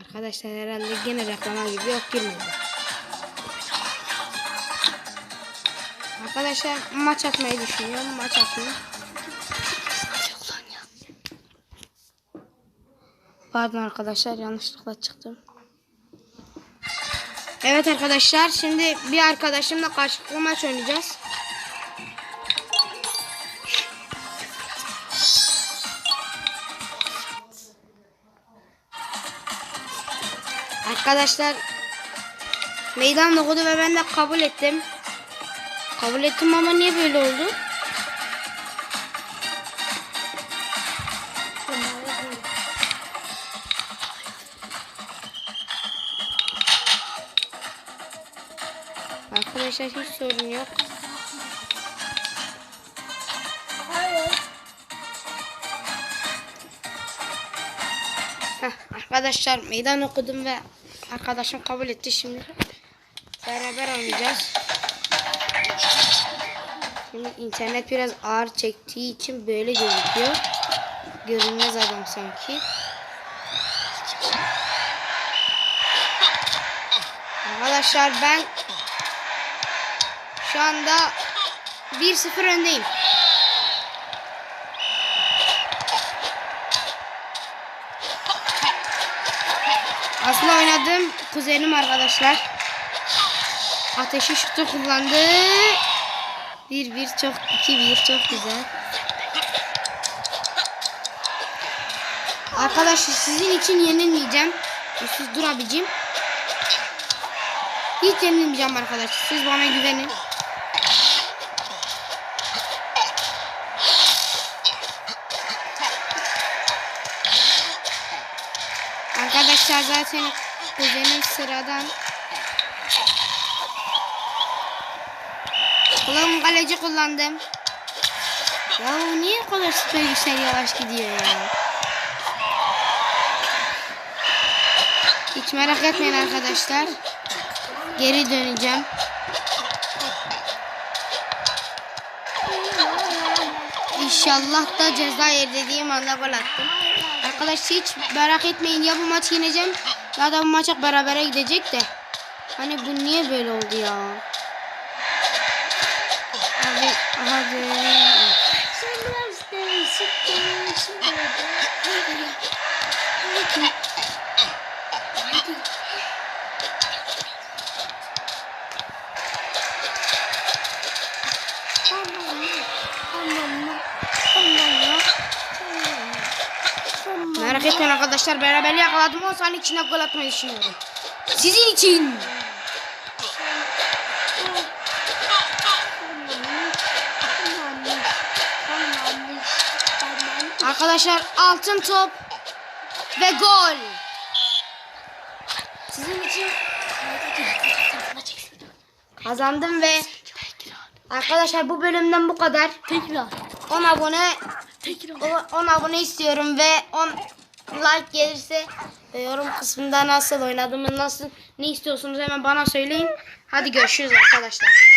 Arkadaşlar herhalde gene reklama gibi yok girmedi. Arkadaşlar maç atmayı düşünüyorum. Maç atmayı. Pardon arkadaşlar yanlışlıkla çıktım. Evet arkadaşlar şimdi bir arkadaşımla karşılıklı maç oynayacağız. Arkadaşlar meydan okudu ve ben de kabul ettim. Kabul ettim ama niye böyle oldu? Arkadaşlar hiç sorun yok. Heh, arkadaşlar meydan okudum ve arkadaşım kabul etti şimdi. Beraber oynayacağız. Şimdi internet biraz ağır çektiği için böyle gözüküyor. Görünmez adam sanki. Arkadaşlar ben şu anda 1-0 öndeyim. Aslında oynadığım kuzenim arkadaşlar. Ateşi şutu kullandı. 1-1 çok 2-1 çok güzel. Arkadaşlar sizin için yenilmeyeceğim. Siz dur abicim. Hiç yenilmeyeceğim arkadaşlar. Siz bana güvenin. Arkadaşlar zaten kuzenim sıradan. Ulan kaleci kullandım. Ya niye bu kadar süper güçler yavaş gidiyor ya? Hiç merak etmeyin arkadaşlar. Geri döneceğim. İnşallah da ceza yer dediğim anda gol attım. Arkadaşlar hiç merak etmeyin ya bu maçı yeneceğim ya da bu maça berabere gidecek de. Hani bu niye böyle oldu ya? Abi hadi. Sen biraz değişik değişik Merak etmeyin arkadaşlar beraberliği yakaladım 10 saniye içinde gol atmayı düşünüyorum. Sizin için. Arkadaşlar altın top ve gol. Sizin için kazandım ve arkadaşlar bu bölümden bu kadar. Tekrar. 10 abone Tekrar. 10 abone istiyorum ve 10 like gelirse e, yorum kısmında nasıl oynadığımı nasıl ne istiyorsunuz hemen bana söyleyin. Hadi görüşürüz arkadaşlar.